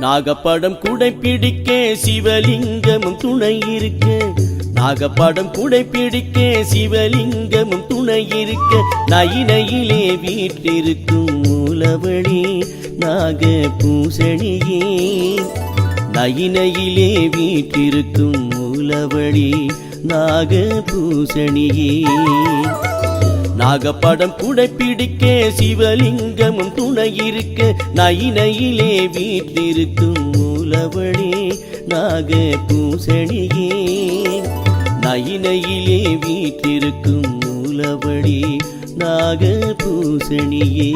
நாகப்படம் குடை பிடிக்க சிவலிங்கமும் துணை இருக்க. நாகப்படம் குடை பிடிக்க சிவலிங்கமும் துணை இருக்க. நயினையிலே வீட்டிருக்கும் மூலவழி நாக பூசணியே நயினையிலே வீட்டிருக்கும் மூலவழி நாக பூசணியே நாகப்படம் குடை பிடிக்க சிவலிங்கமும் துணை இருக்க நயினையிலே வீட்டிருக்கும் மூலவழி நாக பூசணியே நயினையிலே வீட்டிருக்கும் மூலவழி நாக பூசணியே